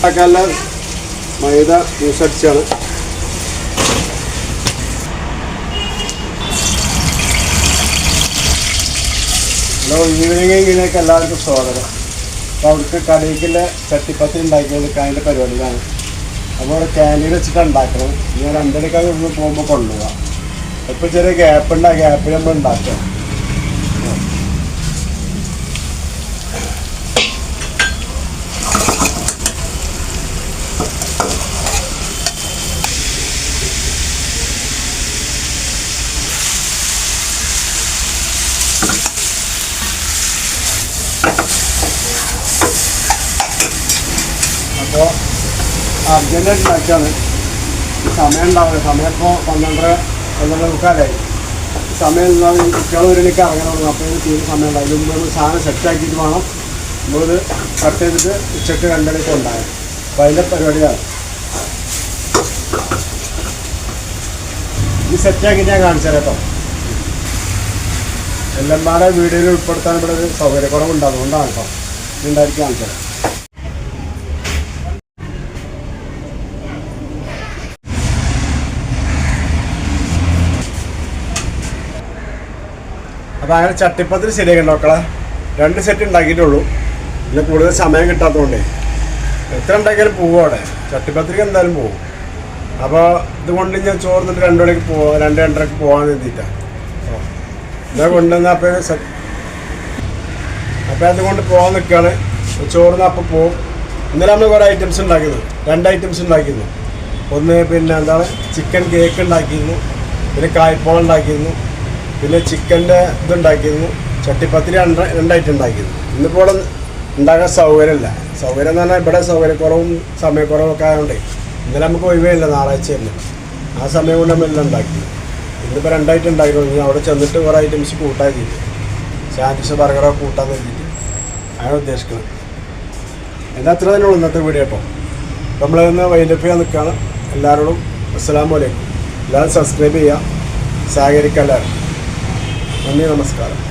ഉണ്ടാക്കാനുള്ള മൈദ ജ്യൂസ് അടിച്ചാണ്. ഹലോ ഈവനിങ് ഇങ്ങനെയൊക്കെ എല്ലാവർക്കും സ്വാഗതം. അപ്പോൾ അവർക്ക് കടയിലേക്കുള്ള ചട്ടിപ്പത്തി ഉണ്ടാക്കി കൊടുക്കാൻ അതിന്റെ പരിപാടിയിലാണ്. അപ്പോൾ അവിടെ ക്യാന്റീൻ വെച്ചിട്ട് ഉണ്ടാക്കണം ഞാൻ രണ്ടരക്കാർ ഇവിടുന്ന് പോകുമ്പോൾ കൊണ്ടുപോകാം ഇപ്പോൾ ചെറിയ ഗ്യാപ്പ് ഉണ്ട്. ആ ഗ്യാപ്പിൽ നമ്മൾ ഉണ്ടാക്കാം. അപ്പോൾ അർജന്റായിട്ട് ഉണ്ടാക്കിയാണ് സമയം ഉണ്ടാവില്ല സമയം പന്ത്രണ്ടര പന്ത്രണ്ട് മുക്കാലായി. സമയം ഉണ്ടാവും കുട്ടികൾ ഒരു മണിക്ക് ഇറങ്ങണം അപ്പോൾ ഇതിന് തീരെ സമയം ഉണ്ടാവും ഇതിന് മുമ്പ് സാധനം സെറ്റാക്കിയിട്ട് വേണം. നമ്മളിത് കട്ട് ചെയ്തിട്ട് രണ്ടരയ്ക്ക് അപ്പോൾ അതിന്റെ പരിപാടിയാണ്. ഇത് സെറ്റാക്കി ഞാൻ കാണിച്ചു കേട്ടോ. എല്ലാം പാടെ വീഡിയോയിൽ ഉൾപ്പെടുത്താൻ ഇവിടെ ഒരു സൗകര്യക്കുറവുണ്ട്. അതുകൊണ്ടാണ് കേട്ടോ. ഉണ്ടായിരിക്കും കാണിച്ചു അപ്പോൾ അങ്ങനെ ചട്ടിപ്പത്തിൽ ശരിയാക്കണ്ട മക്കളെ രണ്ട് സെറ്റ് ഉണ്ടാക്കിയിട്ടുള്ളൂ. പിന്നെ കൂടുതൽ സമയം കിട്ടാത്തതുകൊണ്ടേ എത്ര ഉണ്ടാക്കിയാലും പോവും അവിടെ. ചട്ടിപ്പത്തിരിക്ക് എന്തായാലും പോകും അപ്പോൾ ഇതുകൊണ്ട് ഞാൻ ചോർന്നിട്ട് രണ്ട് മണിക്ക് പോവാം രണ്ട് രണ്ടരക്ക് പോകാൻ എത്തിയിട്ടാണ് ഇതാ കൊണ്ടുവന്ന അപ്പോൾ അപ്പോൾ അതുകൊണ്ട് പോകാൻ നിൽക്കുകയാണ് ചോറിന് അപ്പോൾ പോവും. ഇന്നലെ നമ്മൾ കുറേ ഐറ്റംസ് ഉണ്ടാക്കിയത്. രണ്ട് ഐറ്റംസ് ഉണ്ടാക്കിയിരുന്നു. ഒന്ന് പിന്നെ എന്താണ്? ചിക്കൻ കേക്ക് ഉണ്ടാക്കിയിരുന്നു. പിന്നെ കായ്പോളം ഉണ്ടാക്കിയിരുന്നു. പിന്നെ ചിക്കന്റെ ഇതുണ്ടാക്കിയിരുന്നു. ചട്ടിപ്പത്തിരി രണ്ട് രണ്ടായിട്ട് ഉണ്ടാക്കിയിരുന്നു ഇന്നിപ്പോൾ ഇവിടെ ഉണ്ടാക്കാൻ സൗകര്യമില്ല. സൗകര്യം എന്ന് പറഞ്ഞാൽ ഇവിടെ സൗകര്യക്കുറവും സമയക്കുറവും ഒക്കെ ആയതുകൊണ്ട് ഇന്നലെ നമുക്ക് ഒഴിവേയില്ല തന്നെ. ആ സമയം കൊണ്ട് നമ്മൾ എല്ലാം ഉണ്ടാക്കി. ഇന്നിപ്പോൾ രണ്ടായിട്ട് ഉണ്ടാക്കിയിരുന്നു അവിടെ ചെന്നിട്ട് കുറേ ഐറ്റംസ് കൂട്ടാൻ ചെയ്തു. സാൻഡ്വിച്ച് ബർഗറൊക്കെ കൂട്ടാൻ വേണ്ടിയിട്ട്. അങ്ങനെ ഉദ്ദേശിക്കുന്നത് എന്നാൽ അത്ര തന്നെ ഉള്ളൂ ഇന്നത്തെ വീഡിയോ കേട്ടോ നമ്മളിന്ന് വൈൻഡപ്പ് ചെയ്യാൻ നിൽക്കുകയാണ്. എല്ലാവരോടും അസ്സലാമു അലൈക്കും. എല്ലാവരും സബ്സ്ക്രൈബ് ചെയ്യുക. സഹകരിക്കുക എല്ലാവരും. നന്ദി നമസ്കാരം